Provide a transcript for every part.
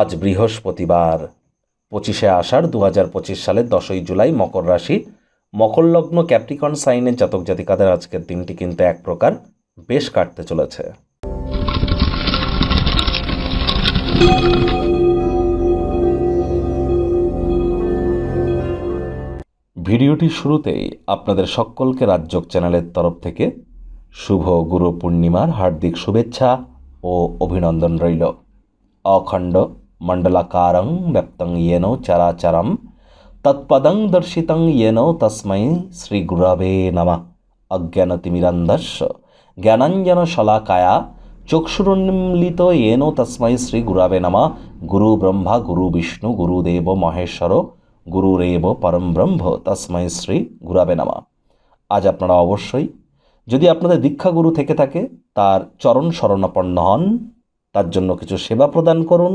আজ বৃহস্পতিবার। পঁচিশে আষাঢ় দু হাজার পঁচিশ সালের দশই জুলাই মকর রাশি। মকর লগ্ন ক্যাপ্রিকন সাইনের জাতক জাতিকাদের আজকের দিনটি কিন্তু এক প্রকার বেশ কাটতে চলেছে। ভিডিওটির শুরুতেই আপনাদের সকলকে রাজ্যক চ্যানেলের তরফ থেকে শুভ গুরু পূর্ণিমার হার্দিক শুভেচ্ছা ও অভিনন্দন রইল। অখণ্ড మండలకారం ব্যপ্তং এন চরাচরম তৎপদং দর্শিতং এন తస్మై শ্রী గురవే నమ అజ్ఞానతిమిరంధస్ জ্ঞানাঞ্জন শলাকায়া চক্ষুরুন্মিলিত এনো তস্মৈ শ্রী গুরাবে নমা গুরু ব্রহ্মা গুরু বিষ্ণু গুরুদেব মহেশ্বর গুরুরেব পরম ব্রহ্ম তস্মৈ শ্রী গুরবে নম আজ আপনারা অবশ্যই, যদি আপনাদের দীক্ষাগুরু থেকে থাকে, তার চরণ শরণাপন্ন হন, তার জন্য কিছু সেবা প্রদান করুন।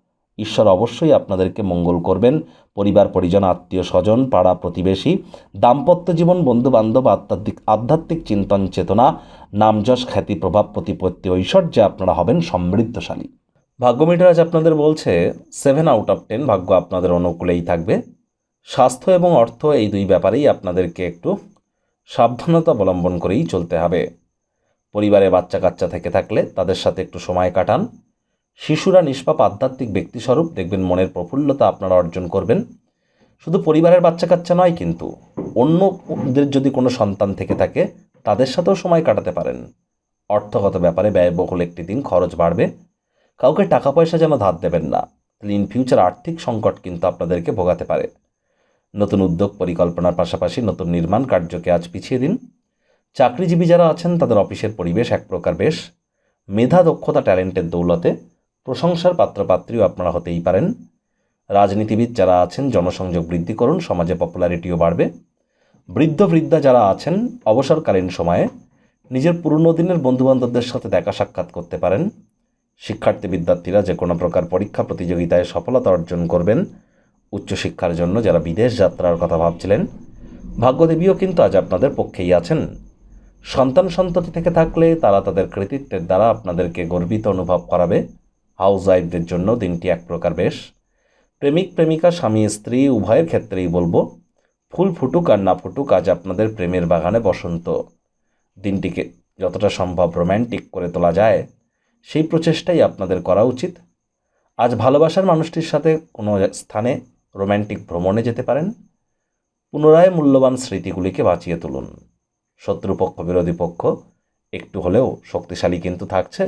ঈশ্বর অবশ্যই আপনাদেরকে মঙ্গল করবেন। পরিবার, পরিজন, আত্মীয়, স্বজন, পাড়া, প্রতিবেশী, দাম্পত্য জীবন বন্ধু বান্ধব আধ্যাত্মিক আধ্যাত্মিক চিন্তন চেতনা, নামযশ, খ্যাতি, প্রভাব, প্রতিপত্তি, ঐশ্বর্যে আপনারা হবেন সমৃদ্ধশালী। ভাগ্যমিটার আজ আপনাদের বলছে সেভেন আউট অফ টেন ভাগ্য আপনাদের অনুকূলেই থাকবে। স্বাস্থ্য এবং অর্থ এই দুই ব্যাপারেই আপনাদেরকে একটু সাবধানতা অবলম্বন করেই চলতে হবে। পরিবারে বাচ্চা কাচ্চা থেকে থাকলে তাদের সাথে একটু সময় কাটান। শিশুরা নিষ্পাপ আধ্যাত্মিক ব্যক্তিস্বরূপ দেখবেন মনের প্রফুল্লতা আপনারা অর্জন করবেন। শুধু পরিবারের বাচ্চা কাচ্চা নয় কিন্তু অন্যদের যদি কোনো সন্তান থেকে থাকে, তাদের সাথেও সময় কাটাতে পারেন। অর্থগত ব্যাপারে ব্যয়বহুল একটি দিন খরচ বাড়বে। কাউকে টাকা পয়সা যেন ধার দেবেন না। তাহলে ইন ফিউচার আর্থিক সংকট কিন্তু আপনাদেরকে ভোগাতে পারে। নতুন উদ্যোগ পরিকল্পনার পাশাপাশি নতুন নির্মাণ কার্যকে আজ পিছিয়ে দিন। চাকরিজীবী যারা আছেন, তাদের অফিসের পরিবেশ এক প্রকার বেশ। মেধা, দক্ষতা, ট্যালেন্টের দৌলতে প্রশংসার পাত্রপাত্রীও আপনারা হতেই পারেন। রাজনীতিবিদ যারা আছেন, জনসংযোগ বৃদ্ধি করুন, সমাজে পপুলারিটিও বাড়বে। বৃদ্ধ বৃদ্ধা যারা আছেন, অবসরকালীন সময়ে নিজের পুরনো দিনের বন্ধুবান্ধবদের সাথে দেখা সাক্ষাৎ করতে পারেন। শিক্ষার্থী বিদ্যার্থীরা যে কোনো প্রকার পরীক্ষা প্রতিযোগিতায় সফলতা অর্জন করবেন। উচ্চশিক্ষার জন্য যারা বিদেশ যাত্রার কথা ভাবছিলেন, ভাগ্যদেবীও কিন্তু আজ আপনাদের পক্ষেই আছেন। সন্তান সন্ততি থেকে থাকলে তারা তাদের কৃতিত্বের দ্বারা আপনাদেরকে গর্বিত অনুভব করাবে। হাউস ওয়াইফদের জন্য দিনটি এক প্রকার বেশ। প্রেমিক, প্রেমিকা, স্বামী, স্ত্রী, উভয়ের ক্ষেত্রেই বলব, ফুল ফুটুক আর না ফুটুক আজ আপনাদের প্রেমের বাগানে বসন্ত। দিনটিকে যতটা সম্ভব রোম্যান্টিক করে তোলা যায়, সেই প্রচেষ্টাই আপনাদের করা উচিত। আজ ভালোবাসার মানুষটির সাথে কোনো স্থানে রোম্যান্টিক ভ্রমণে যেতে পারেন। পুনরায় মূল্যবান স্মৃতিগুলিকে বাঁচিয়ে তুলুন। শত্রুপক্ষ, বিরোধী পক্ষ একটু হলেও শক্তিশালী কিন্তু থাকছে।